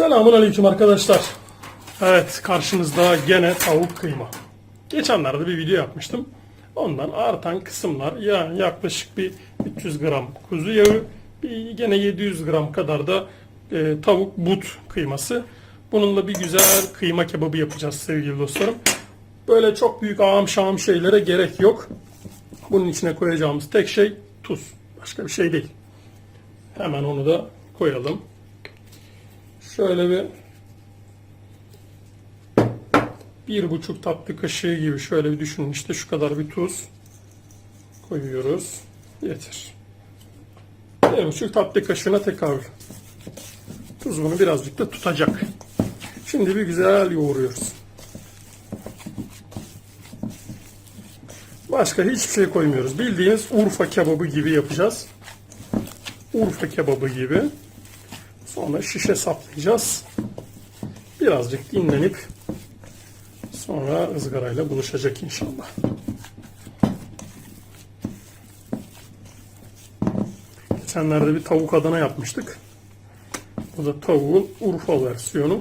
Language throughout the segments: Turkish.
Selamun Aleyküm arkadaşlar. Evet karşınızda gene tavuk kıyma. Geçenlerde bir video yapmıştım. Ondan artan kısımlar yani yaklaşık bir 300 gram kuzu yağı, bir gene 700 gram kadar da e, tavuk but kıyması. Bununla bir güzel kıyma kebabı yapacağız sevgili dostlarım. Böyle çok büyük ağam şam şeylere gerek yok. Bunun içine koyacağımız tek şey tuz. Başka bir şey değil. Hemen onu da koyalım. Şöyle bir bir buçuk tatlı kaşığı gibi şöyle bir düşünün işte şu kadar bir tuz koyuyoruz. Yeter. Bir buçuk tatlı kaşığına tekabül. Tuz bunu birazcık da tutacak. Şimdi bir güzel yoğuruyoruz. Başka hiçbir şey koymuyoruz. Bildiğiniz Urfa kebabı gibi yapacağız. Urfa kebabı gibi. Sonra şişe saplayacağız. Birazcık dinlenip sonra ızgarayla buluşacak inşallah. Geçenlerde bir tavuk adana yapmıştık. Bu da tavuğun Urfa versiyonu.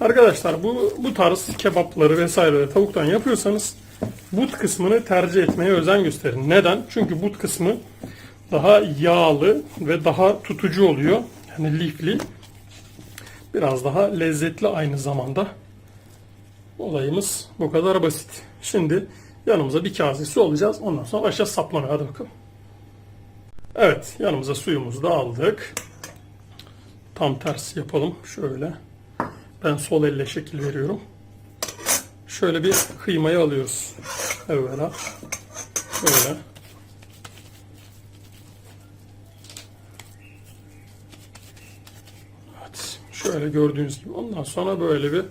Arkadaşlar bu bu tarz kebapları vesaire tavuktan yapıyorsanız but kısmını tercih etmeye özen gösterin. Neden? Çünkü but kısmı daha yağlı ve daha tutucu oluyor. Yani lifli. Biraz daha lezzetli aynı zamanda. Olayımız bu kadar basit. Şimdi yanımıza bir kase su alacağız. Ondan sonra başlayacağız saplamaya. Hadi bakalım. Evet yanımıza suyumuzu da aldık. Tam tersi yapalım. Şöyle. Ben sol elle şekil veriyorum. Şöyle bir kıymayı alıyoruz. Evvela. Şöyle. Evet. Şöyle gördüğünüz gibi. Ondan sonra böyle bir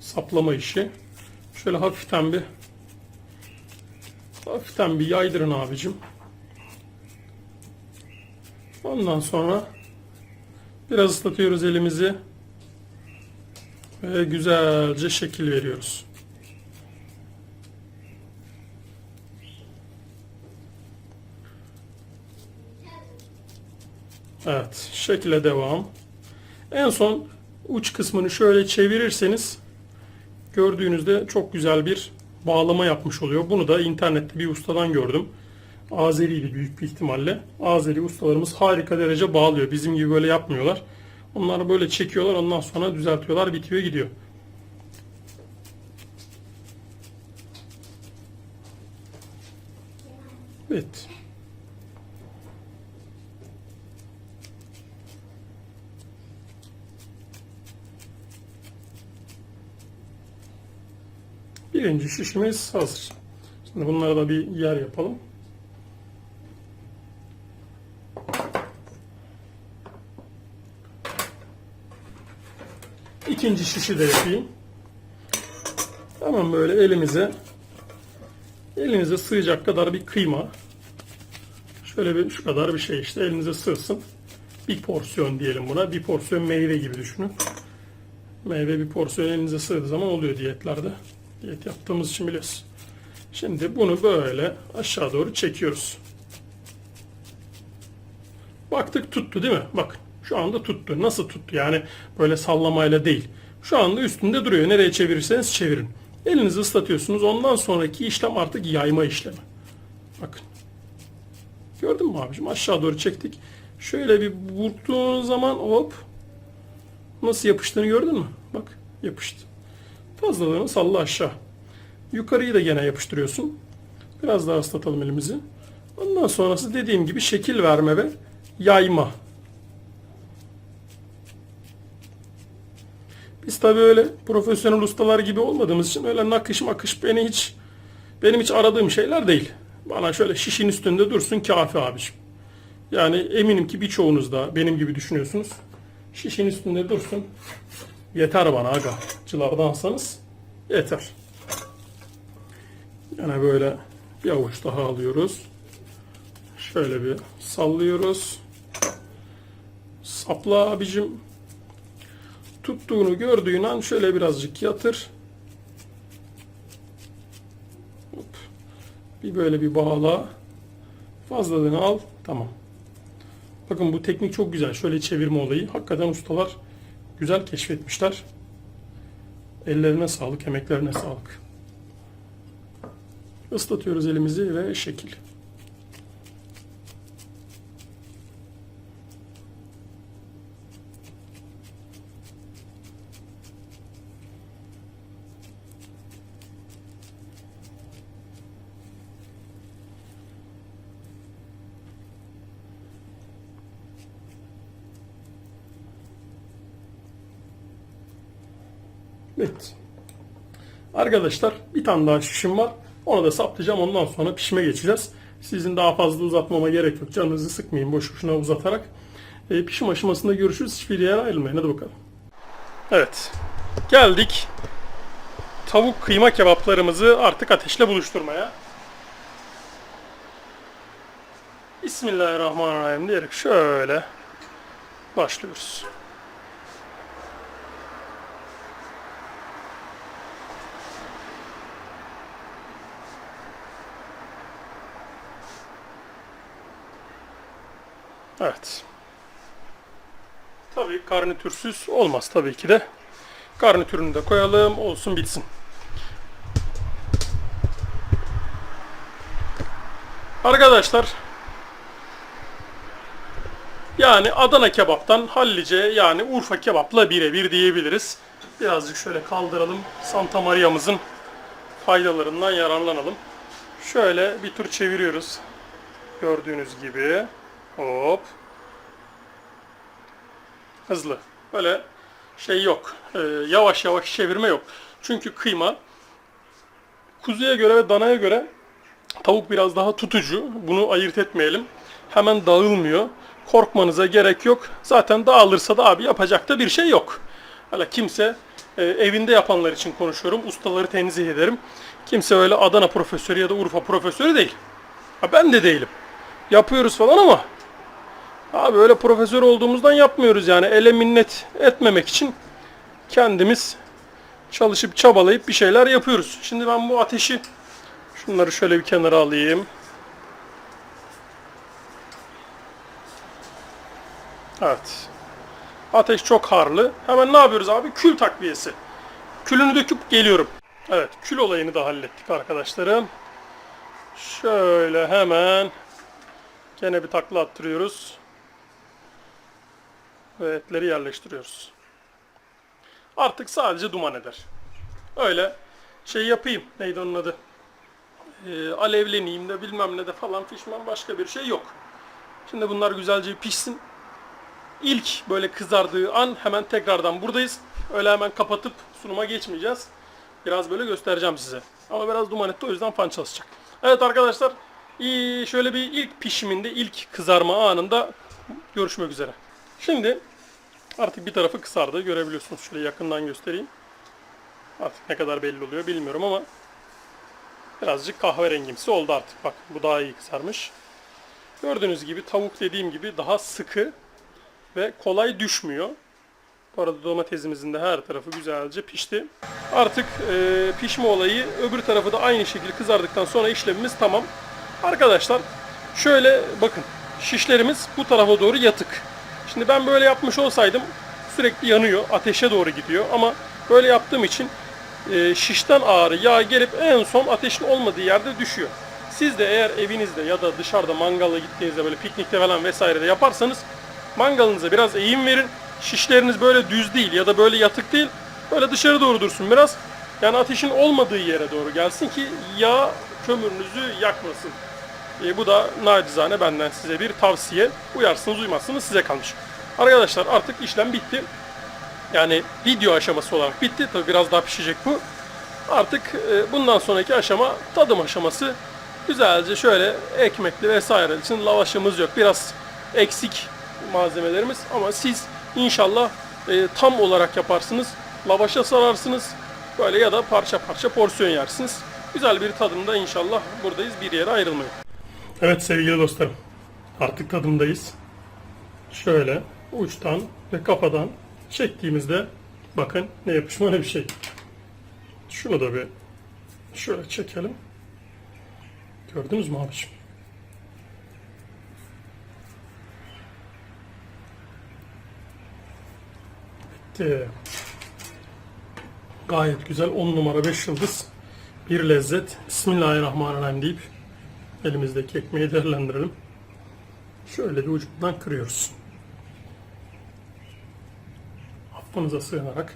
saplama işi. Şöyle hafiften bir hafiften bir yaydırın abicim. Ondan sonra biraz ıslatıyoruz elimizi ve güzelce şekil veriyoruz. Evet, şekile devam. En son uç kısmını şöyle çevirirseniz gördüğünüzde çok güzel bir bağlama yapmış oluyor. Bunu da internette bir ustadan gördüm. Azeriydi büyük bir ihtimalle. Azeri ustalarımız harika derece bağlıyor. Bizim gibi böyle yapmıyorlar. Onları böyle çekiyorlar ondan sonra düzeltiyorlar bitiyor gidiyor. Evet. Birinci şişimiz hazır. Şimdi bunlara da bir yer yapalım. İkinci şişi de yapayım. Tamam böyle elimize elinize sığacak kadar bir kıyma. Şöyle bir şu kadar bir şey işte elinize sığsın. Bir porsiyon diyelim buna. Bir porsiyon meyve gibi düşünün. Meyve bir porsiyon elinize sığdığı zaman oluyor diyetlerde. Diyet yaptığımız için biliyorsun. Şimdi bunu böyle aşağı doğru çekiyoruz. Baktık tuttu değil mi? Bakın şu anda tuttu. Nasıl tuttu? Yani böyle sallamayla değil. Şu anda üstünde duruyor. Nereye çevirirseniz çevirin. Elinizi ıslatıyorsunuz. Ondan sonraki işlem artık yayma işlemi. Bakın. Gördün mü abicim? Aşağı doğru çektik. Şöyle bir vurduğun zaman hop nasıl yapıştığını gördün mü? Bak yapıştı. Fazlalığını salla aşağı. Yukarıyı da gene yapıştırıyorsun. Biraz daha ıslatalım elimizi. Ondan sonrası dediğim gibi şekil verme ve yayma. Biz tabii öyle profesyonel ustalar gibi olmadığımız için öyle nakış makış beni hiç benim hiç aradığım şeyler değil. Bana şöyle şişin üstünde dursun kafi abiciğim. Yani eminim ki birçoğunuz da benim gibi düşünüyorsunuz. Şişin üstünde dursun. Yeter bana aga. Cılardansanız yeter. Yine böyle bir avuç daha alıyoruz. Şöyle bir sallıyoruz. Sapla abicim. Tuttuğunu gördüğün an şöyle birazcık yatır. Hop. Bir böyle bir bağla. Fazlalığını al. Tamam. Bakın bu teknik çok güzel. Şöyle çevirme olayı. Hakikaten ustalar güzel keşfetmişler. Ellerine sağlık, emeklerine sağlık. Islatıyoruz elimizi ve şekil. Evet. Arkadaşlar bir tane daha şişim var. Onu da saplayacağım. Ondan sonra pişime geçeceğiz. Sizin daha fazla uzatmama gerek yok. Canınızı sıkmayın boş boşuna uzatarak. E, pişim aşamasında görüşürüz. Hiçbir yere ayrılmayın. Hadi bakalım. Evet. Geldik. Tavuk kıyma kebaplarımızı artık ateşle buluşturmaya. Bismillahirrahmanirrahim diyerek şöyle başlıyoruz. Evet. Tabii garnitürsüz olmaz tabii ki de. Garnitürünü de koyalım, olsun bitsin. Arkadaşlar yani Adana kebaptan hallice yani Urfa kebapla birebir diyebiliriz. Birazcık şöyle kaldıralım. Santa Maria'mızın faydalarından yararlanalım. Şöyle bir tur çeviriyoruz. Gördüğünüz gibi. Hop. Hızlı. Böyle şey yok. Ee, yavaş yavaş çevirme yok. Çünkü kıyma kuzuya göre ve danaya göre tavuk biraz daha tutucu. Bunu ayırt etmeyelim. Hemen dağılmıyor. Korkmanıza gerek yok. Zaten dağılırsa da abi yapacak da bir şey yok. Hala kimse e, evinde yapanlar için konuşuyorum. Ustaları tenzih ederim. Kimse öyle Adana profesörü ya da Urfa profesörü değil. Ha, ben de değilim. Yapıyoruz falan ama Abi öyle profesör olduğumuzdan yapmıyoruz yani. Ele minnet etmemek için kendimiz çalışıp çabalayıp bir şeyler yapıyoruz. Şimdi ben bu ateşi şunları şöyle bir kenara alayım. Evet. Ateş çok harlı. Hemen ne yapıyoruz abi? Kül takviyesi. Külünü döküp geliyorum. Evet, kül olayını da hallettik arkadaşlarım. Şöyle hemen gene bir takla attırıyoruz ve etleri yerleştiriyoruz. Artık sadece duman eder. Öyle şey yapayım. Neydi onun adı? Ee, alevleneyim de bilmem ne de falan fişman başka bir şey yok. Şimdi bunlar güzelce pişsin. İlk böyle kızardığı an hemen tekrardan buradayız. Öyle hemen kapatıp sunuma geçmeyeceğiz. Biraz böyle göstereceğim size. Ama biraz duman etti o yüzden fan çalışacak. Evet arkadaşlar şöyle bir ilk pişiminde ilk kızarma anında görüşmek üzere. Şimdi artık bir tarafı kısardı. Görebiliyorsunuz. Şöyle yakından göstereyim. Artık ne kadar belli oluyor bilmiyorum ama birazcık kahverengimsi oldu artık. Bak bu daha iyi kızarmış. Gördüğünüz gibi tavuk dediğim gibi daha sıkı ve kolay düşmüyor. Bu arada domatesimizin de her tarafı güzelce pişti. Artık e, pişme olayı öbür tarafı da aynı şekilde kızardıktan sonra işlemimiz tamam. Arkadaşlar şöyle bakın şişlerimiz bu tarafa doğru yatık. Şimdi ben böyle yapmış olsaydım sürekli yanıyor, ateşe doğru gidiyor ama böyle yaptığım için e, şişten ağrı yağ gelip en son ateşin olmadığı yerde düşüyor. Siz de eğer evinizde ya da dışarıda mangala gittiğinizde böyle piknikte falan vesairede yaparsanız mangalınıza biraz eğim verin. Şişleriniz böyle düz değil ya da böyle yatık değil. Böyle dışarı doğru dursun biraz. Yani ateşin olmadığı yere doğru gelsin ki yağ kömürünüzü yakmasın. E, bu da nacizane benden size bir tavsiye. Uyarsınız uymazsınız size kalmış. Arkadaşlar artık işlem bitti. Yani video aşaması olarak bitti. Tabi biraz daha pişecek bu. Artık e, bundan sonraki aşama tadım aşaması. Güzelce şöyle ekmekli vesaire için lavaşımız yok. Biraz eksik malzemelerimiz ama siz inşallah e, tam olarak yaparsınız. Lavaşa sararsınız. Böyle ya da parça parça porsiyon yersiniz. Güzel bir tadımda inşallah buradayız. Bir yere ayrılmayın. Evet sevgili dostlarım. Artık tadımdayız. Şöyle uçtan ve kafadan çektiğimizde bakın ne yapışma ne bir şey. Şunu da bir şöyle çekelim. Gördünüz mü abiciğim? Bitti. Gayet güzel 10 numara 5 yıldız bir lezzet. Bismillahirrahmanirrahim deyip elimizdeki ekmeği değerlendirelim. Şöyle bir ucundan kırıyoruz. Affınıza sığınarak.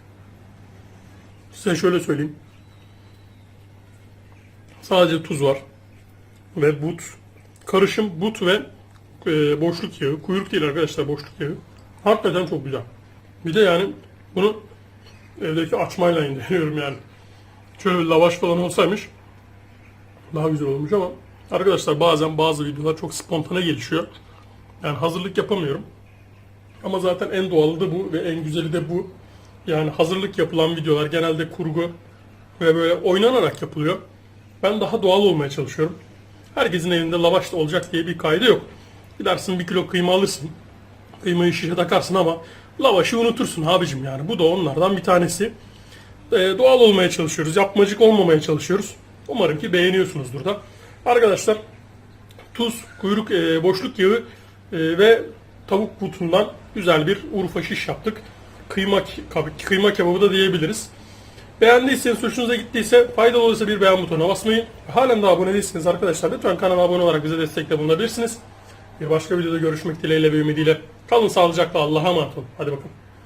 Size şöyle söyleyeyim. Sadece tuz var. Ve but. Karışım but ve e, boşluk yağı. Kuyruk değil arkadaşlar boşluk yağı. Hakikaten çok güzel. Bir de yani bunu evdeki açmayla indiriyorum yani. Şöyle bir lavaş falan olsaymış daha güzel olmuş ama arkadaşlar bazen bazı videolar çok spontane gelişiyor. Yani hazırlık yapamıyorum. Ama zaten en doğalı da bu ve en güzeli de bu. Yani hazırlık yapılan videolar genelde kurgu ve böyle oynanarak yapılıyor. Ben daha doğal olmaya çalışıyorum. Herkesin evinde lavaş da olacak diye bir kaydı yok. Gidersin bir kilo kıyma alırsın. Kıymayı şişe takarsın ama lavaşı unutursun abicim yani. Bu da onlardan bir tanesi. Ee, doğal olmaya çalışıyoruz. Yapmacık olmamaya çalışıyoruz. Umarım ki beğeniyorsunuzdur da. Arkadaşlar tuz, kuyruk, e, boşluk yağı e, ve tavuk butundan güzel bir Urfa şiş yaptık. Kıyma, kıyma kebabı da diyebiliriz. Beğendiyseniz, hoşunuza gittiyse, faydalı olursa bir beğen butonuna basmayı, halen daha abone değilseniz arkadaşlar lütfen kanala abone olarak bize destekle bulunabilirsiniz. Bir başka videoda görüşmek dileğiyle ve ümidiyle. Kalın sağlıcakla Allah'a emanet olun. Hadi bakalım.